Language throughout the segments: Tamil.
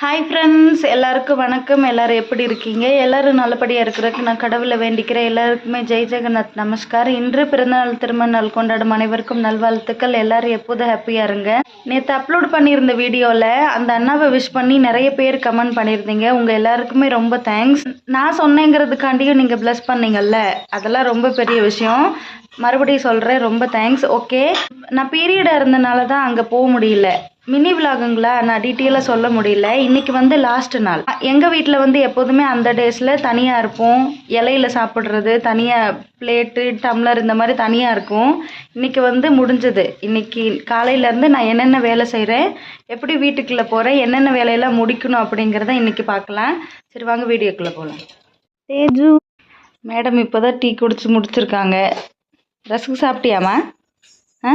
ஹாய் ஃப்ரெண்ட்ஸ் எல்லாருக்கும் வணக்கம். எல்லாரும் எப்படி இருக்கீங்க? எல்லோரும் நல்லபடியாக இருக்கிறதுக்கு நான் கடவுளை வேண்டிக்கிறேன். எல்லாருக்குமே ஜெய் ஜெகநாத் நமஸ்கார். இன்று பிறந்தநாள் திருமண நாள் கொண்டாடும் அனைவருக்கும் நல்வாழ்த்துக்கள். எல்லோரும் எப்போதும் ஹாப்பியாக இருங்க. நேற்று அப்லோட் பண்ணியிருந்த வீடியோவில் அந்த அண்ணாவை விஷ் பண்ணி நிறைய பேர் கமெண்ட் பண்ணியிருந்தீங்க. உங்கள் எல்லாருக்குமே ரொம்ப தேங்க்ஸ் நான் சொன்னேங்கிறதுக்காண்டியும் நீங்கள் ப்ளஸ் பண்ணீங்கல்ல? அதெல்லாம் ரொம்ப பெரிய விஷயம். மறுபடியும் சொல்கிறேன் ரொம்ப தேங்க்ஸ் ஓகே நான் பீரியடாக இருந்தனால தான் அங்கே போக முடியல. மினி விலாகுங்களா? நான் டீட்டெயிலாக சொல்ல முடியல. இன்னைக்கு வந்து லாஸ்ட் நாள். எங்கள் வீட்டில் வந்து எப்போதுமே அந்த டேஸில் தனியாக இருப்போம். இலையில சாப்பிட்றது தனியாக பிளேட்டு டம்ளர் இந்த மாதிரி தனியாக இருக்கும். இன்னைக்கு வந்து முடிஞ்சது. இன்னைக்கு காலையிலேருந்து நான் என்னென்ன வேலை செய்கிறேன் எப்படி வீட்டுக்குள்ளே போகிறேன் என்னென்ன வேலையெல்லாம் முடிக்கணும் அப்படிங்கிறத இன்னைக்கு பார்க்கலாம். சரி வாங்க வீடியோக்குள்ளே போகலாம் தேஜு. மேடம் இப்போ தான் டீ குடிச்சு முடிச்சிருக்காங்க. ரஸ்க்கு சாப்பிட்டியாம்மா? ஆ?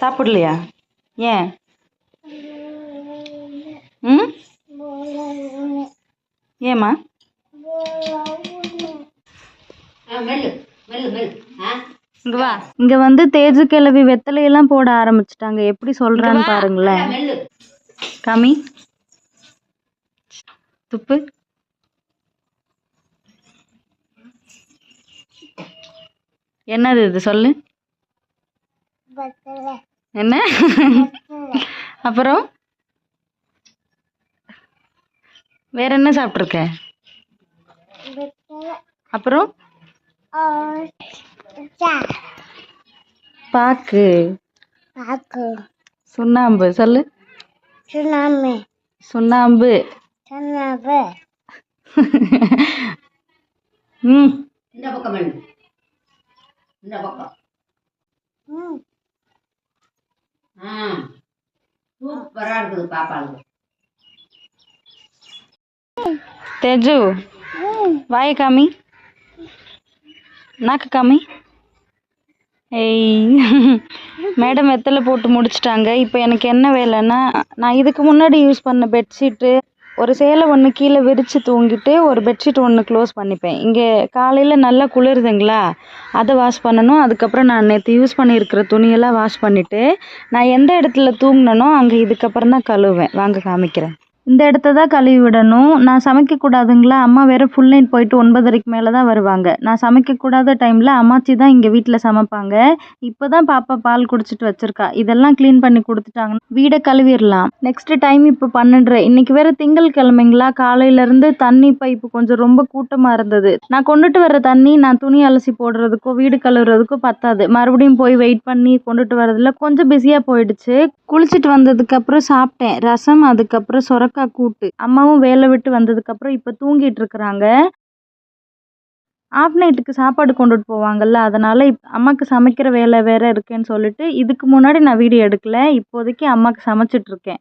சாப்பிடலையா? ஏன்? ம்? ஏம்மா? இங்க வா. இங்க வந்து தேஜு கிழவி வெத்தலையெல்லாம் போட ஆரம்பிச்சிட்டாங்க. எப்படி சொல்றான்னு பாருங்களேன். காமி. துப்பு. என்னது இது? சொல்லு. என்ன? அப்புறம்? வேற என்ன சாப்பிட்ருக்க அப்புறம்? பாக்கு. பாக்கு. சுண்ணாம்பு சொல்லு. சுனாமி சுண்ணாம்பு. சுனாபு ம். இந்த பக்கம் இந்த பக்கம். ம். ஆ. சூப்பராக இருக்குது பாப்பாளுக்கு தேஜு வாய காமி. நாக்கு காமி. ஏய் மேடம் வெத்தலை போட்டு முடிச்சிட்டாங்க. இப்போ எனக்கு என்ன வேலைன்னா நான் இதுக்கு முன்னாடி யூஸ் பண்ண பெட்ஷீட்டு ஒரு சேலை ஒன்று கீழே விரித்து தூங்கிட்டு ஒரு பெட்ஷீட் ஒன்று க்ளோஸ் பண்ணிப்பேன். இங்கே காலையில் நல்லா குளிருதுங்களா? அதை வாஷ் பண்ணணும். அதுக்கப்புறம் நான் நேற்று யூஸ் பண்ணியிருக்கிற துணியெல்லாம் வாஷ் பண்ணிவிட்டு நான் எந்த இடத்துல தூங்கினனோ அங்கே இதுக்கப்புறம் தான் கழுவுவேன். வாங்க காமிக்கிறேன். இந்த இடத்த தான் கழுவி விடணும் நான் சமைக்கக்கூடாதுங்களா அம்மா வேறு ஃபுல் நைட் போயிட்டு ஒன்பதரைக்கு மேலே தான் வருவாங்க. நான் சமைக்கக்கூடாத டைமில் அம்மாச்சி தான் இங்கே வீட்டில் சமைப்பாங்க. இப்போ தான் பாப்பா பால் குடிச்சிட்டு வச்சிருக்கா. இதெல்லாம் க்ளீன் பண்ணி கொடுத்துட்டாங்கன்னா வீடை கழுவிடலாம். நெக்ஸ்ட் டைம் இப்போ பன்னெண்டரை. இன்னைக்கு வேறு திங்கள் கிழமைங்களா? காலையிலேருந்து தண்ணி பைப்பு கொஞ்சம் ரொம்ப கூட்டமாக இருந்தது. நான் கொண்டுட்டு வர தண்ணி நான் துணி அலசி போடுறதுக்கோ வீடு கழுவுறதுக்கோ பத்தாது. மறுபடியும் போய் வெயிட் பண்ணி கொண்டுட்டு வரதுல கொஞ்சம் பிஸியாக போயிடுச்சு. குளிச்சுட்டு வந்ததுக்கப்புறம் சாப்பிட்டேன். ரசம் அதுக்கப்புறம் சொரக்காய் கூட்டு. அம்மாவும் வேலை விட்டு வந்ததுக்கப்புறம் இப்போ தூங்கிட்டு இருக்கிறாங்க ஆஃப் நைட்டுக்கு சாப்பாடு கொண்டுட்டு போவாங்கல்ல அதனால் இப் அம்மாவுக்கு சமைக்கிற வேலை வேறு இருக்கேன்னு சொல்லிட்டு இதுக்கு முன்னாடி நான் வீடியோ எடுக்கல இப்போதைக்கு அம்மாவுக்கு சமைச்சிட்டு இருக்கேன்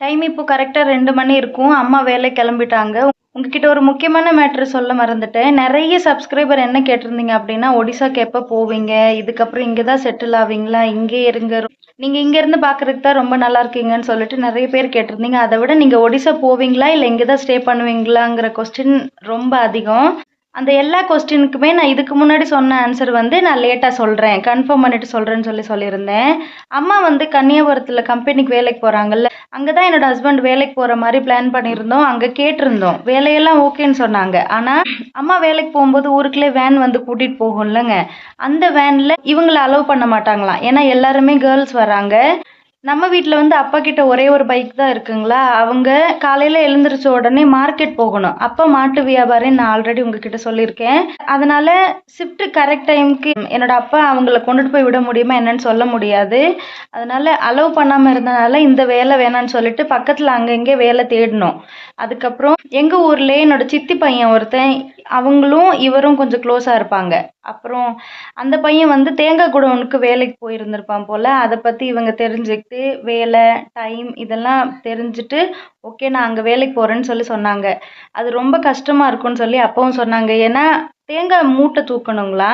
டைம் இப்போ கரெக்டாக ரெண்டு மணி இருக்கும் அம்மா வேலை கிளம்பிட்டாங்க. உங்ககிட்ட ஒரு முக்கியமான மேட்ரு சொல்ல மறந்துட்டேன். நிறைய சப்ஸ்கிரைபர் என்ன கேட்டிருந்தீங்க அப்படின்னா ஒடிசாக்கு எப்போ போவீங்க இதுக்கப்புறம் இங்கே தான் செட்டில் ஆவீங்களா இங்கே இருங்க. நீங்கள் இங்கேருந்து பார்க்குறதுக்கு தான் ரொம்ப நல்லா இருக்கீங்கன்னு சொல்லிட்டு நிறைய பேர் கேட்டிருந்தீங்க. அதை விட நீங்கள் ஒடிசா போவீங்களா? இல்லை இங்கே தான் ஸ்டே பண்ணுவீங்களாங்கிற கொஸ்டின் ரொம்ப அதிகம். அந்த எல்லா கொஸ்டினுக்குமே நான் இதுக்கு முன்னாடி சொன்ன ஆன்சர் வந்து நான் லேட்டாக சொல்கிறேன் கன்ஃபார்ம் பண்ணிட்டு சொல்கிறேன்னு சொல்லி சொல்லியிருந்தேன். அம்மா வந்து கன்னியாபுரத்தில் கம்பெனிக்கு வேலைக்கு போகிறாங்கல்ல அங்கே தான் என்னோட ஹஸ்பண்ட் வேலைக்கு போகிற மாதிரி பிளான் பண்ணியிருந்தோம். அங்கே கேட்டிருந்தோம். வேலையெல்லாம் ஓகேன்னு சொன்னாங்க. ஆனால் அம்மா வேலைக்கு போகும்போது ஊருக்குள்ளே வேன் வந்து கூட்டிகிட்டு போகும்லங்க. அந்த வேனில் இவங்களை அலோவ் பண்ண மாட்டாங்களாம். ஏன்னா எல்லாருமே கேர்ள்ஸ் வராங்க. நம்ம வீட்டில் வந்து அப்பா கிட்ட ஒரே ஒரு பைக் தான் இருக்குங்களா? அவங்க காலையில் எழுந்திரிச்ச உடனே மார்க்கெட் போகணும். அப்பா மாட்டு வியாபாரம் நான் ஆல்ரெடி உங்ககிட்ட சொல்லியிருக்கேன். அதனால ஷிஃப்ட் கரெக்ட் டைமுக்கு என்னோட அப்பா அவங்கள கொண்டுட்டு போய் விட முடியுமா என்னன்னு சொல்ல முடியாது. அதனால அலோவ் பண்ணாமல் இருந்தனால இந்த வேலை வேணான்னு சொல்லிட்டு பக்கத்தில் அங்கங்கே வேலை தேடினோம் அதுக்கப்புறம் எங்கள் ஊர்லேயே என்னோட சித்தி பையன் ஒருத்தன் அவங்களும் இவரும் கொஞ்சம் க்ளோஸாக இருப்பாங்க. அப்புறம் அந்த பையன் வந்து தேங்காய் குடோனுக்கு வேலைக்கு போயிருந்திருப்பான் போல். அதை பற்றி இவங்க தெரிஞ்சுக்கிட்டு வேலை டைம் இதெல்லாம் தெரிஞ்சுட்டு ஓகே நான் அங்கே வேலைக்கு போகிறேன்னு சொல்லி சொன்னாங்க. அது ரொம்ப கஷ்டமாக இருக்கும்னு சொல்லி அப்பவும் சொன்னாங்க. ஏன்னா தேங்காய் மூட்டை தூக்கணுங்களா?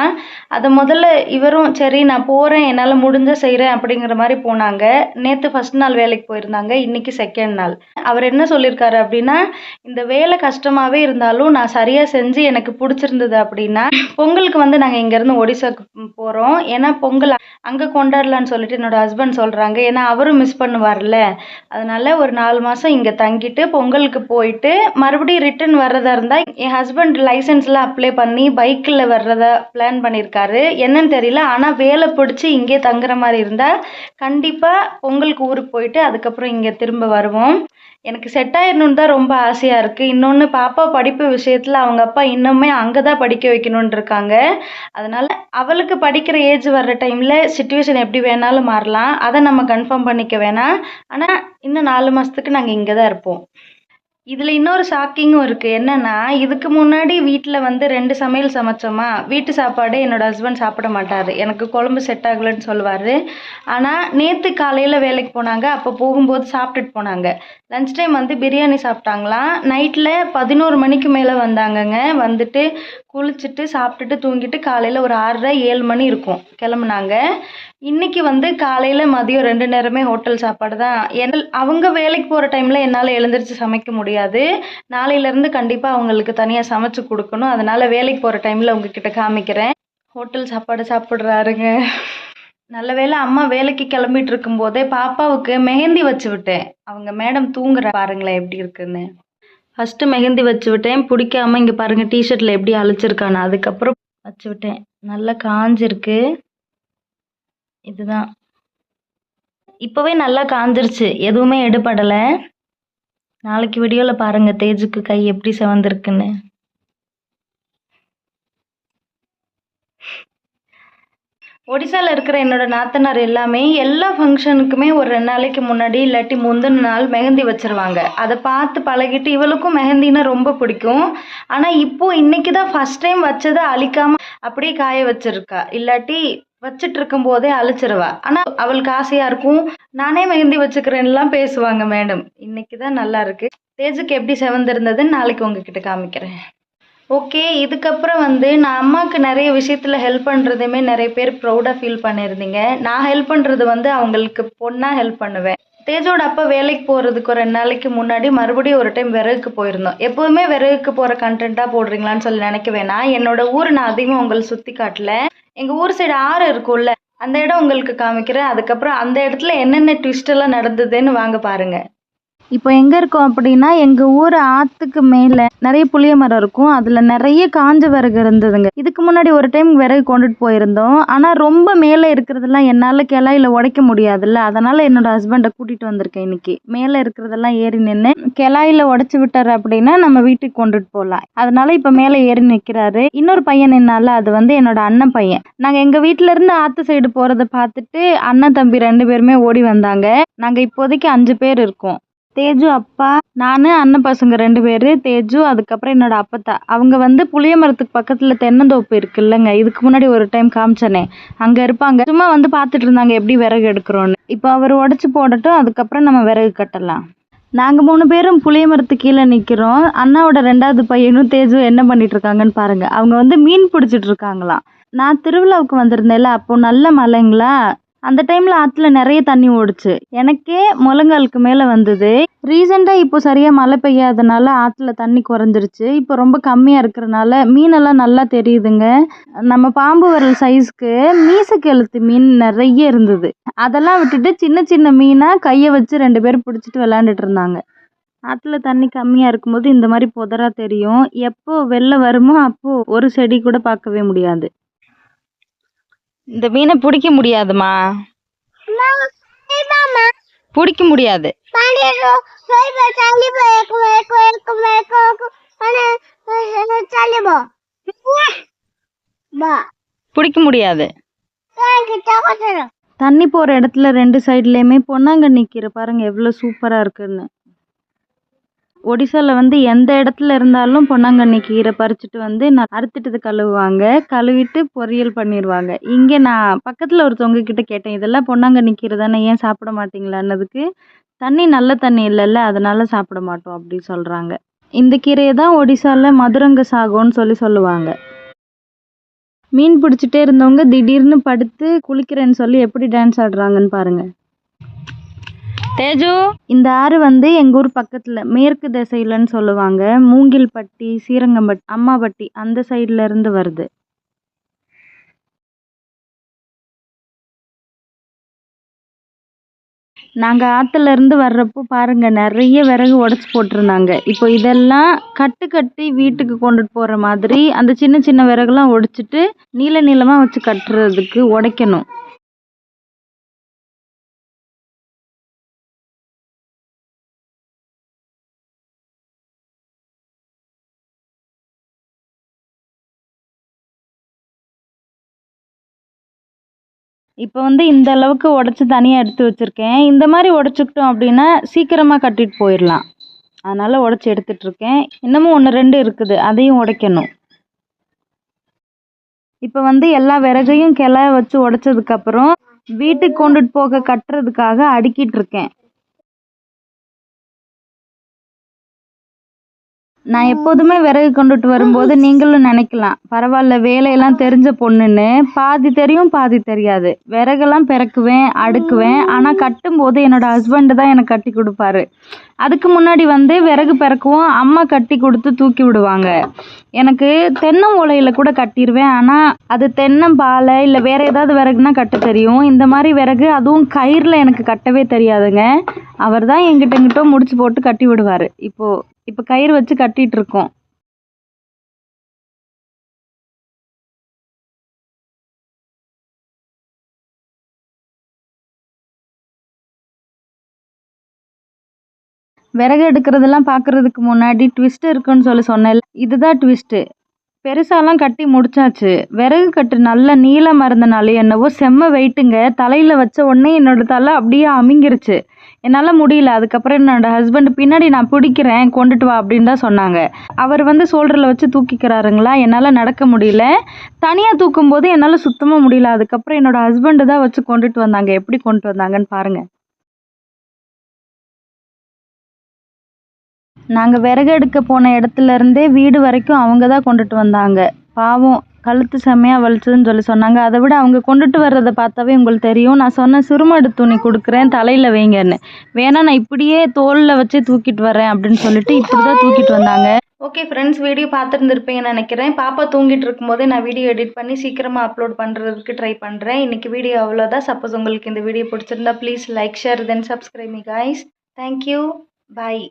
அதை முதல்ல இவரும் சரி நான் போகிறேன் என்னால் முடிஞ்ச செய்கிறேன் அப்படிங்கிற மாதிரி போனாங்க. நேற்று ஃபஸ்ட் நாள் வேலைக்கு போயிருந்தாங்க இன்றைக்கி செகண்ட் நாள். அவர் என்ன சொல்லியிருக்காரு அப்படின்னா இந்த வேலை கஷ்டமாகவே இருந்தாலும் நான் சரியாக செஞ்சு எனக்கு பிடிச்சிருந்தது அப்படின்னா பொங்கலுக்கு வந்து நாங்கள் இங்கேருந்து ஒடிசாக்கு போகிறோம் ஏன்னா பொங்கல் அங்கே கொண்டாடலான்னு சொல்லிட்டு என்னோட ஹஸ்பண்ட் சொல்கிறாங்க ஏன்னா அவரும் மிஸ் பண்ணுவார்ல. அதனால் ஒரு நாலு மாதம் இங்கே தங்கிட்டு பொங்கலுக்கு போயிட்டு மறுபடியும் ரிட்டர்ன் வர்றதா இருந்தால் என் ஹஸ்பண்ட் லைசன்ஸ்லாம் அப்ளை பண்ணி பைக்கில் வர்றதா பிளான் பண்ணியிருக்காரு என்னன்னு தெரியல. ஆனால் வேலை பிடிச்சி இங்கே தங்குற மாதிரி இருந்தால் கண்டிப்பாக பொங்கலுக்கு ஊருக்கு போயிட்டு அதுக்கப்புறம் இங்கே திரும்ப வருவோம். எனக்கு செட் ஆயிடணுன்னு தான் ரொம்ப ஆசையாக இருக்குது இன்னொன்று பாப்பா படிப்பு விஷயத்தில் அவங்க அப்பா இன்னுமே அங்கே தான் படிக்க வைக்கணுன்னு இருக்காங்க. அதனால் அவளுக்கு படிக்கிற ஏஜ் வர்ற டைமில் சுச்சுவேஷன் எப்படி வேணாலும் மாறலாம். அதை நம்ம கன்ஃபார்ம் பண்ணிக்க வேணாம். ஆனால் இன்னும் நாலு மாதத்துக்கு நாங்கள் இங்கே தான் இருப்போம். இதில் இன்னொரு ஷாக்கிங்கும் இருக்குது என்னென்னா இதுக்கு முன்னாடி வீட்டில் வந்து ரெண்டு சமையல் சமைச்சோமா? வீட்டு சாப்பாடு என்னோடய ஹஸ்பண்ட் சாப்பிட மாட்டார். எனக்கு குழம்பு செட் ஆகலைன்னு சொல்லுவார். ஆனால் நேற்று காலையில் வேலைக்கு போனாங்க. அப்போ போகும்போது சாப்பிட்டுட்டு போனாங்க. லன்ச் டைம் வந்து பிரியாணி சாப்பிட்டாங்களாம். நைட்டில் பதினோரு மணிக்கு மேலே வந்தாங்கங்க. வந்துட்டு குளிச்சுட்டு சாப்பிட்டுட்டு தூங்கிட்டு காலையில் ஒரு ஆறரை ஏழு மணி இருக்கும். கிளம்புனாங்க. இன்றைக்கி வந்து காலையில் மதியம் ரெண்டு நேரமே ஹோட்டல் சாப்பாடு தான். என் அவங்க வேலைக்கு போகிற டைமில் என்னால் எழுந்திரிச்சு சமைக்க முடியாது. நாளையிலேருந்து கண்டிப்பாக அவங்களுக்கு தனியாக சமைச்சு கொடுக்கணும். அதனால் வேலைக்கு போகிற டைமில் உங்ககிட்ட காமிக்கிறேன். ஹோட்டல் சாப்பாடு சாப்பிட்றாருங்க. நல்ல வேளை அம்மா வேலைக்கு கிளம்பிட்டு இருக்கும்போதே பாப்பாவுக்கு மெஹந்தி வச்சு விட்டேன். அவங்க மேடம் தூங்குற பாருங்களேன் எப்படி இருக்குன்னு. ஃபஸ்ட்டு மெஹந்தி வச்சு விட்டேன். பிடிக்காம இங்கே பாருங்கள் டிஷர்ட்டில் எப்படி அழைச்சிருக்கானு. அதுக்கப்புறம் வச்சு விட்டேன். நல்லா காஞ்சிருக்கு. இதுதான். இப்போவே நல்லா காஞ்சிருச்சு. எதுவுமே எடுபடலை. நாளைக்கு வீடியோவில் பாருங்கள் தேஜுக்கு கை எப்படி செவந்திருக்குன்னு. ஒடிசாவில் இருக்கிற என்னோட நாத்தனார் எல்லாமே எல்லா ஃபங்க்ஷனுக்குமே ஒரு ரெண்டு நாளைக்கு முன்னாடி இல்லாட்டி முந்தின நாள் மெஹந்தி வச்சிருவாங்க. அதை பார்த்து பழகிட்டு இவளுக்கும் மெஹந்தின்னா ரொம்ப பிடிக்கும். ஆனால் இப்போ இன்னைக்கு தான் ஃபர்ஸ்ட் டைம் வச்சதை அழிக்காமல் அப்படியே காய வச்சுருக்கா. இல்லாட்டி வச்சுட்டு இருக்கும் போதே அழிச்சிருவா. ஆனால் அவளுக்கு ஆசையாக இருக்கும். நானே மெஹந்தி வச்சுக்கிறேன்லாம் பேசுவாங்க மேடம். இன்னைக்கு தான் நல்லா இருக்கு. தேஜுக்கு எப்படி செவந்திருந்ததுன்னு நாளைக்கு உங்ககிட்ட காமிக்கிறேன். ஓகே இதுக்கப்புறம் வந்து நான் அம்மாவுக்கு நிறைய விஷயத்தில் ஹெல்ப் பண்ணுறதுமே நிறைய பேர் ப்ரௌடாக ஃபீல் பண்ணியிருந்தீங்க நான் ஹெல்ப் பண்ணுறது வந்து அவங்களுக்கு பொண்ணாக ஹெல்ப் பண்ணுவேன். தேஜோட அப்பா வேலைக்கு போகிறதுக்கு ஒரு ரெண்டு நாளைக்கு முன்னாடி மறுபடியும் ஒரு டைம் விறகுக்கு போயிருந்தோம். எப்போதுமே விறகுக்கு போகிற கண்டென்ட்டாக போடுறீங்களான்னு சொல்லி நினைக்க வேணாம் என்னோட ஊர் நான் அதிகமாக உங்களை சுற்றி காட்டல. எங்கள் ஊர் சைடு ஆறு இருக்கும்ல அந்த இடம் உங்களுக்கு காமிக்கிறேன். அதுக்கப்புறம் அந்த இடத்துல என்னென்ன ட்விஸ்ட் எல்லாம் நடந்ததுன்னு வாங்க பாருங்கள் இப்போ எங்கே இருக்கோம் அப்படின்னா எங்கள் ஊர் ஆற்றுக்கு மேலே நிறைய புளிய மரம் இருக்கும். அதில் நிறைய காஞ்ச விறகு இருந்ததுங்க. இதுக்கு முன்னாடி ஒரு டைம் விறகு கொண்டுட்டு போயிருந்தோம். ஆனால் ரொம்ப மேலே இருக்கிறதெல்லாம் என்னால் கிளையில உடைக்க முடியாதுல்ல. அதனால் என்னோட ஹஸ்பண்டை கூட்டிகிட்டு வந்திருக்கேன் இன்னைக்கு. மேலே இருக்கிறதெல்லாம் ஏறி நின்று கிளையில உடச்சி விட்டாரு அப்படின்னா நம்ம வீட்டுக்கு கொண்டுட்டு போகலாம் அதனால இப்போ மேலே ஏறி நிற்கிறாரு இன்னொரு பையன் நின்னால அது வந்து என்னோட அண்ணன் பையன். நாங்கள் எங்கள் வீட்டிலேருந்து ஆற்று சைடு போகிறத பார்த்துட்டு அண்ணன் தம்பி ரெண்டு பேருமே ஓடி வந்தாங்க. நாங்கள் இப்போதைக்கு அஞ்சு பேர் இருக்கோம். தேஜு அப்பா நான் அண்ணன் பசங்க ரெண்டு பேர் தேஜு அதுக்கப்புறம் என்னோட அப்பத்தா. அவங்க வந்து புளிய மரத்துக்கு பக்கத்தில் தென்னந்தோப்பு இருக்குல்லங்க. இதுக்கு முன்னாடி ஒரு டைம் காமிச்சனே. அங்கே இருப்பாங்க. சும்மா வந்து பார்த்துட்டு இருந்தாங்க எப்படி விறகு எடுக்கிறோன்னு. இப்போ அவர் உடச்சி போடட்டும் அதுக்கப்புறம் நம்ம விறகு கட்டலாம். நாங்கள் மூணு பேரும் புளிய மரத்து கீழே நிற்கிறோம் அண்ணாவோட ரெண்டாவது பையனும் தேஜு என்ன பண்ணிட்டு இருக்காங்கன்னு பாருங்க. அவங்க வந்து மீன் பிடிச்சிட்டு இருக்காங்களாம். நான் திருவிழாவுக்கு வந்திருந்தேன்ல அப்போ நல்ல மழைங்களா? அந்த டைமில் ஆற்றுல நிறைய தண்ணி ஓடுச்சு. எனக்கே முழங்காலுக்கு மேலே வந்தது. ரீசெண்டாக இப்போ சரியாக மழை பெய்யாதனால ஆற்றுல தண்ணி குறைஞ்சிருச்சு. இப்போ ரொம்ப கம்மியாக இருக்கிறனால மீனெல்லாம் நல்லா தெரியுதுங்க. நம்ம பாம்பு வரல் சைஸ்க்கு மீசக்கெழுத்து மீன் நிறைய இருந்தது. அதெல்லாம் விட்டுட்டு சின்ன சின்ன மீனாக கையை வச்சு ரெண்டு பேரும் பிடிச்சிட்டு விளாண்டுட்டு இருந்தாங்க. ஆற்றுல தண்ணி கம்மியாக இருக்கும்போது இந்த மாதிரி புதராக தெரியும். எப்போ வெளில வருமோ அப்போது ஒரு செடி கூட பார்க்கவே முடியாது. இந்த மீனை பிடிக்க முடியாதுமா? பிடிக்க முடியாது. பிடிக்க முடியாது. தண்ணி போகிற இடத்துல ரெண்டு சைட்லேயுமே பொன்னாங்கண்ணி கீரை பாருங்க எவ்வளோ சூப்பராக இருக்குன்னு. ஒடிசாவில் வந்து எந்த இடத்துல இருந்தாலும் பொன்னாங்கண்ணி கீரை பறிச்சுட்டு வந்து நான் அறுத்துட்டு கழுவுவாங்க. கழுவிட்டு பொரியல் பண்ணிடுவாங்க இங்கே நான் பக்கத்தில் ஒருத்தவங்க கிட்ட கேட்டேன் இதெல்லாம் பொன்னாங்கண்ணி கீரை தானே? ஏன் சாப்பிட மாட்டீங்களான்னதுக்கு? தண்ணி நல்ல தண்ணி இல்லைல்ல அதனால சாப்பிட மாட்டோம் அப்படி சொல்கிறாங்க இந்த கீரையை தான் ஒடிசாவில் மதுரங்க சாகோன்னு சொல்லி சொல்லுவாங்க. மீன் பிடிச்சிட்டே இருந்தவங்க திடீர்னு படுத்து குளிக்கிறேன்னு சொல்லி எப்படி டான்ஸ் ஆடுறாங்கன்னு பாருங்கள் தேஜு? இந்த ஆறு வந்து எங்கள் ஊர் பக்கத்தில் மேற்கு திசையிலன்னு சொல்லுவாங்க. மூங்கில்பட்டி ஸ்ரீரங்கம்பட்டி அம்மாபட்டி அந்த சைடுல இருந்து வருது. நாங்கள் ஆற்றுல இருந்து வர்றப்போ பாருங்க நிறைய விறகு உடச்சி போட்டிருந்தாங்க. இப்போ இதெல்லாம் கட்டு கட்டி வீட்டுக்கு கொண்டுட்டு போகிற மாதிரி அந்த சின்ன சின்ன விறகுலாம் ஒடிச்சிட்டு நீள நீளமாக வச்சு கட்டுறதுக்கு உடைக்கணும். இப்போ வந்து இந்த அளவுக்கு உடச்சி தனியாக எடுத்து வச்சுருக்கேன். இந்த மாதிரி உடச்சிக்கிட்டோம் அப்படின்னா சீக்கிரமாக கட்டிட்டு போயிடலாம். அதனால் உடச்சி எடுத்துட்ருக்கேன் இன்னமும் ஒன்று ரெண்டு இருக்குது. அதையும் உடைக்கணும். இப்போ வந்து எல்லா விறகையும் கிள வச்சு உடச்சதுக்கப்புறம் வீட்டுக்கு கொண்டுட்டு போக கட்டுறதுக்காக அடுக்கிட்டு இருக்கேன். நான் எப்போதுமே விறகு கொண்டுட்டு வரும்போது நீங்களும் நினைக்கலாம். பரவாயில்ல வேலையெல்லாம் தெரிஞ்ச பொண்ணுன்னு. பாதி தெரியும் பாதி தெரியாது. விறகெல்லாம் பிறக்குவேன் அடுக்குவேன். ஆனால் கட்டும்போது என்னோட ஹஸ்பண்டு தான் எனக்கு கட்டி கொடுப்பாரு. அதுக்கு முன்னாடி வந்து விறகு பிறக்குவோம் அம்மா கட்டி கொடுத்து தூக்கி விடுவாங்க. எனக்கு தென்னம் ஓலையில் கூட கட்டிடுவேன் ஆனால் அது தென்னம்பாலை இல்லை வேற ஏதாவது விறகுனா கட்ட தெரியும். இந்த மாதிரி விறகு அதுவும் கயிறில் எனக்கு கட்டவே தெரியாதுங்க. அவர் தான் எங்கிட்ட எங்கிட்ட முடிச்சு போட்டு கட்டி விடுவார். இப்போது இப்போ கயிறு வச்சு கட்டிட்டு இருக்கோம் விறகு எடுக்கிறதெல்லாம் பார்க்குறதுக்கு முன்னாடி ட்விஸ்ட் இருக்குன்னு சொல்லி சொன்னேன் இதுதான் ட்விஸ்ட்டு பெருசாலாம் கட்டி முடிச்சாச்சு. விறகு கட்டு நல்ல நீளமாக இருந்தனாலே என்னவோ செம்ம வெயிட்டுங்க தலையில் வச்ச உடனே என்னோட தலை அப்படியே அமிங்கிருச்சு. என்னால் முடியல. அதுக்கப்புறம் என்னோட ஹஸ்பண்ட் பின்னாடி நான் பிடிக்கிறேன் கொண்டுட்டு வா அப்படின்னு தான் சொன்னாங்க. அவர் வந்து சோல்டரில் வச்சு தூக்கிக்கிறாருங்களா? என்னால் நடக்க முடியல. தனியாக தூக்கும்போது என்னால் சுத்தமாக முடியல. அதுக்கப்புறம் என்னோட ஹஸ்பண்டு தான் வச்சு கொண்டுட்டு வந்தாங்க. எப்படி கொண்டுட்டு வந்தாங்கன்னு பாருங்கள் நாங்கள் விறகு எடுக்க போன இடத்துல இருந்தே வீடு வரைக்கும் அவங்க தான் கொண்டுட்டு வந்தாங்க. பாவம். கழுத்து செம்மையாக வலிச்சதுன்னு சொல்லி சொன்னாங்க. அதை விட அவங்க கொண்டுட்டு வர்றதை பார்த்தாவே உங்களுக்கு தெரியும். நான் சொன்ன சுருமடு துணி கொடுக்குறேன் தலையில் வைங்கன்னு. வேணா நான் இப்படியே தோலில் வச்சே தூக்கிட்டு வரேன் அப்படின்னு சொல்லிட்டு இப்படி தான் தூக்கிட்டு வந்தாங்க. ஓகே ஃப்ரெண்ட்ஸ் வீடியோ பார்த்துருந்துருப்பீங்கன்னு நினைக்கிறேன். பாப்பா தூங்கிட்டு இருக்கும்போதே நான் வீடியோ எடிட் பண்ணி சீக்கிரமாக அப்லோட் பண்ணுறதுக்கு ட்ரை பண்ணுறேன் இன்றைக்கி வீடியோ அவ்வளோதான் சப்போஸ் உங்களுக்கு இந்த வீடியோ பிடிச்சிருந்தா please like share then subscribe me guys. Thank you bye